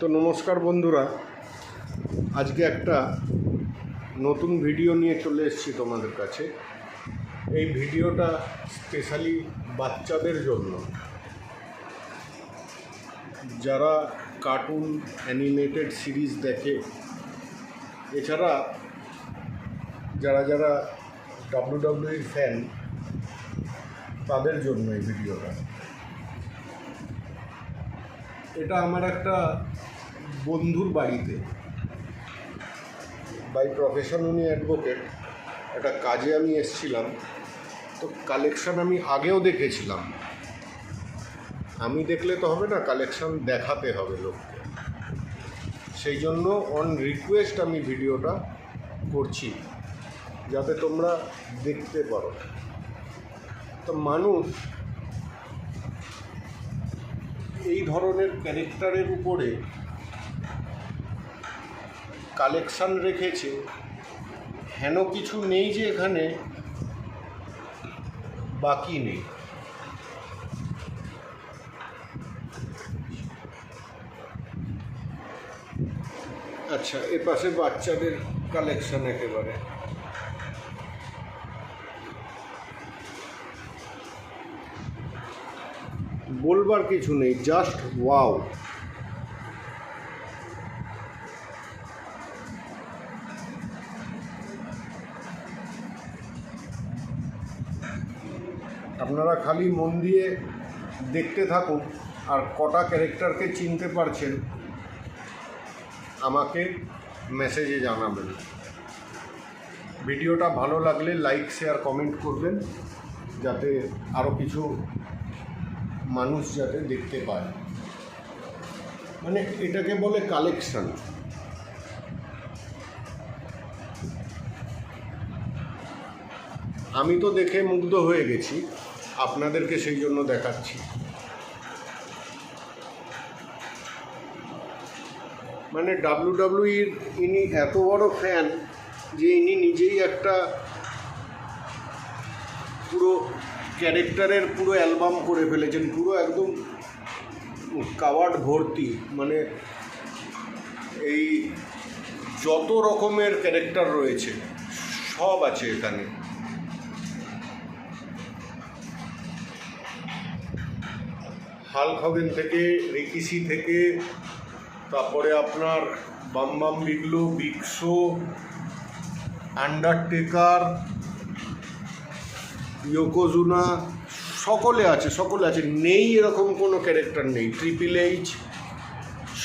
তো নমস্কার বন্ধুরা। আজকে একটা নতুন ভিডিও নিয়ে চলে এসেছি তোমাদের কাছে। এই ভিডিওটা স্পেশালি বাচ্চাদের জন্য। যারা কার্টুন অ্যানিমেটেড সিরিজ দেখে, এছাড়া যারা যারা ডাব্লিউ ডাব্লিউই ফ্যান তাদের জন্য এই ভিডিওটা। এটা আমার একটা বন্ধুর বাড়িতে। বাই প্রফেশন উনি অ্যাডভোকেট একটা কাজে আমি এসছিলাম। তো কালেকশন আমি আগেও দেখেছিলাম। আমি দেখলে তো হবে না কালেকশন দেখাতে হবে লোককে। সেই জন্য অন রিকোয়েস্ট আমি ভিডিওটা করছি, যাতে তোমরা দেখতে পারো। তো মানুষ এই ধরনের ক্যারেক্টারের উপরে কালেকশান রেখেছে। হেন কিছু নেই যে এখানে, বাকি নেই। আচ্ছা এ পাশে বাচ্চাদের কালেকশান একেবারে। বলবার কিছু নেই জাস্ট ওয়াও আপনারা খালি মন দিয়ে দেখতে থাকুন আর কটা ক্যারেক্টারকে চিনতে পারছেন, আমাকে মেসেজে জানাবেন। ভিডিওটা ভালো লাগলে লাইক শেয়ার কমেন্ট করবেন, যাতে আরও কিছু মানুষ যাতে দেখতে পায়। মানে এটাকে বলে কালেকশন আমি তো দেখে মুগ্ধ হয়ে গেছি, আপনাদেরকে সেই জন্য দেখাচ্ছি। মানে ডাব্লু ডাব্লিউইর ইনি এত বড় ফ্যান যে ইনি নিজেই একটা পুরো ক্যারেক্টারের পুরো অ্যালবাম করে ফেলেছেন, পুরো একদম কাওয়ার্ড ভর্তি মানে এই যত রকমের ক্যারেক্টার রয়েছে, সব আছে এখানে। হাল্ক হগেন থেকে রিকিসি থেকে, তারপরে আপনার বাম বাম বিগলো বিগশো আন্ডারটেকার ইয়োকোজুনা সকলে আছে সকলে আছে। নেই এরকম কোনো ক্যারেক্টার নেই। ট্রিপল এইচ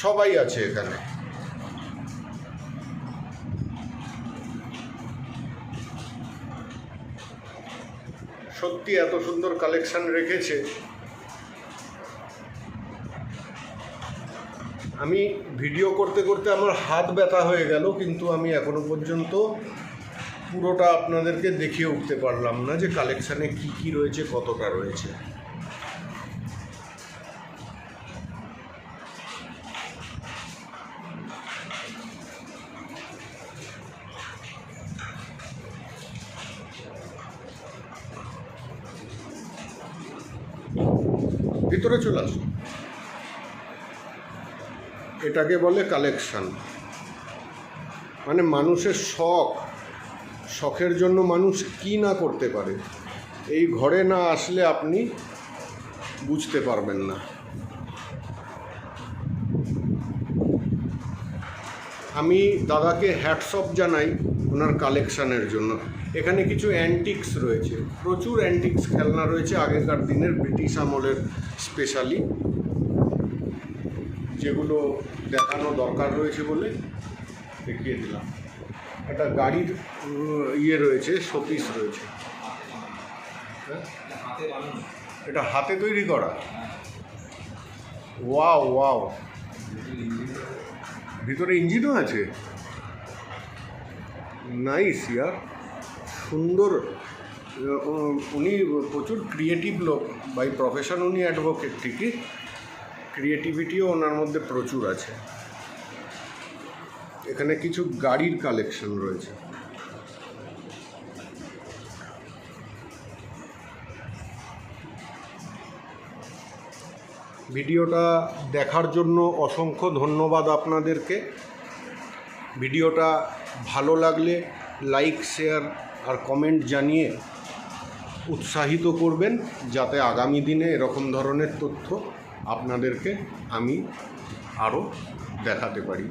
সবাই আছে এখানে। সত্যি এত সুন্দর কালেকশন রেখেছে। আমি ভিডিও করতে করতে আমার হাত ব্যথা হয়ে গেল, কিন্তু আমি এখনও পর্যন্ত পুরোটা আপনাদেরকে দেখিয়ে উঠতে পারলাম না যে কালেকশানে কি কি রয়েছে, কতটা রয়েছে। ভিতরে চলে আসুন। এটাকে বলে কালেকশন মানে মানুষের শখ। শখের জন্য মানুষ কি না করতে পারে, এই ঘরে না আসলে আপনি বুঝতে পারবেন না। আমি দাদাকে হ্যাটসঅপ জানাই ওনার কালেকশানের জন্য। এখানে কিছু অ্যান্টিক্স রয়েছে, প্রচুর অ্যান্টিক্স খেলনা রয়েছে আগেকার দিনের ব্রিটিশ আমলের স্পেশালি যেগুলো দেখানো দরকার রয়েছে বলে দেখিয়ে দিলাম। একটা গাড়ির ইয়ে রয়েছে, শোপিস রয়েছে। হ্যাঁ? এটা হাতে তৈরি করা। Wow wow. ভিতরে ইঞ্জিনও আছে। নাইস ইয়ার সুন্দর। উনি প্রচুর ক্রিয়েটিভ লোক। বাই প্রফেশন উনি অ্যাডভোকেট ঠিকই। ক্রিয়েটিভিটিও ওনার মধ্যে প্রচুর আছে। এখানে কিছু গাড়ির কালেকশন রয়েছে। ভিডিওটা দেখার জন্য অসংখ্য ধন্যবাদ আপনাদেরকে। ভিডিওটা ভালো লাগলে লাইক, শেয়ার আর কমেন্ট জানিয়ে উৎসাহিত করবেন, যাতে আগামী দিনে এরকম ধরনের তথ্য আপনাদেরকে আমি আরও দেখাতে পারি।